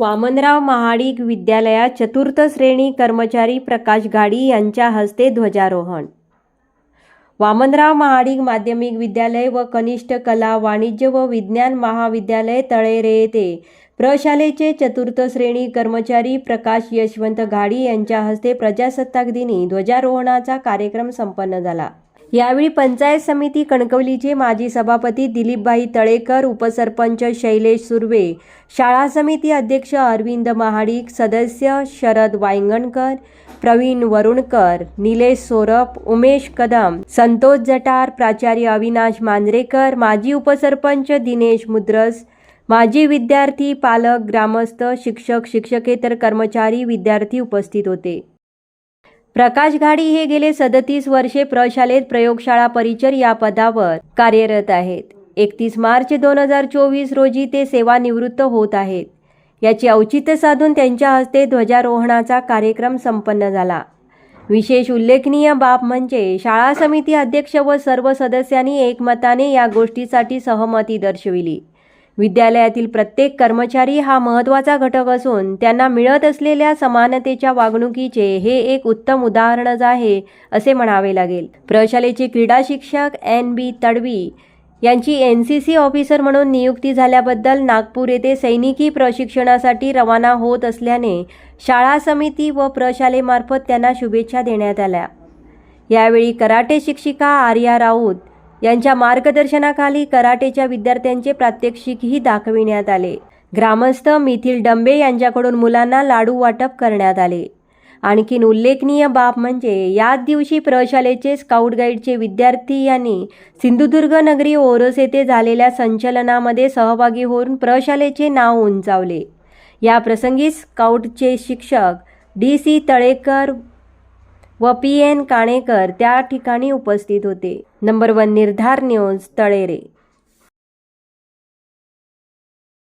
वामनराव महाडिक विद्यालयात चतुर्थ श्रेणी कर्मचारी प्रकाश घाडी यांच्या हस्ते ध्वजारोहण. वामनराव महाडिक माध्यमिक विद्यालय व कनिष्ठ कला वाणिज्य व विज्ञान महाविद्यालय तळेरे येथे प्रशालेचे चतुर्थ श्रेणी कर्मचारी प्रकाश यशवंत घाडी यांच्या हस्ते प्रजासत्ताक दिनी ध्वजारोहणाचा कार्यक्रम संपन्न झाला. यावेळी पंचायत समिती कणकवलीचे माजी सभापती दिलीपभाई तळेकर उपसरपंच शैलेश सुर्वे शाळा समिती अध्यक्ष अरविंद महाडिक सदस्य शरद वायंगणकर प्रवीण वरुणकर निलेश सोरप उमेश कदम संतोष जटार प्राचार्य अविनाश मांजरेकर माजी उपसरपंच दिनेश मुद्रस माजी विद्यार्थी पालक ग्रामस्थ शिक्षक शिक्षकेतर कर्मचारी विद्यार्थी उपस्थित होते. प्रकाश घाडी हे गेले सदतीस वर्षे प्रशालेत प्रयोगशाळा परिचर या पदावर कार्यरत आहेत. एकतीस मार्च दोन हजार चोवीस रोजी ते सेवानिवृत्त होत आहेत. याचे औचित्य साधून त्यांच्या हस्ते ध्वजारोहणाचा कार्यक्रम संपन्न झाला. विशेष उल्लेखनीय बाब म्हणजे शाळा समिती अध्यक्ष व सर्व सदस्यांनी एकमताने या गोष्टीसाठी सहमती दर्शविली. विद्यालयातील प्रत्येक कर्मचारी हा महत्त्वाचा घटक असून त्यांना मिळत असलेल्या समानतेच्या वागणुकीचे हे एक उत्तम उदाहरणच आहे असे म्हणावे लागेल. प्रशालेचे क्रीडा शिक्षक एन बी तडवी यांची एन सी सी ऑफिसर म्हणून नियुक्ती झाल्याबद्दल नागपूर येथे सैनिकी प्रशिक्षणासाठी रवाना होत असल्याने शाळा समिती व प्रशालेमार्फत त्यांना शुभेच्छा देण्यात आल्या. यावेळी कराटे शिक्षिका आर्या राऊत यांच्या मार्गदर्शनाखाली कराटेच्या विद्यार्थ्यांचे प्रात्यक्षिकही दाखविण्यात आले. ग्रामस्थ मिथिल डंबे यांच्याकडून मुलांना लाडू वाटप करण्यात आले. आणखीन उल्लेखनीय बाब म्हणजे याच दिवशी प्रशालेचे स्काउट गाईडचे विद्यार्थी यांनी सिंधुदुर्ग नगरी ओरस येथे झालेल्या संचलनामध्ये सहभागी होऊन प्रशालेचे नाव उंचावले. या प्रसंगी स्काउटचे शिक्षक डी सी तळेकर व पी एन काणेकर त्या ठिकाणी उपस्थित होते. नंबर वन निर्धार न्यूज तळेरे.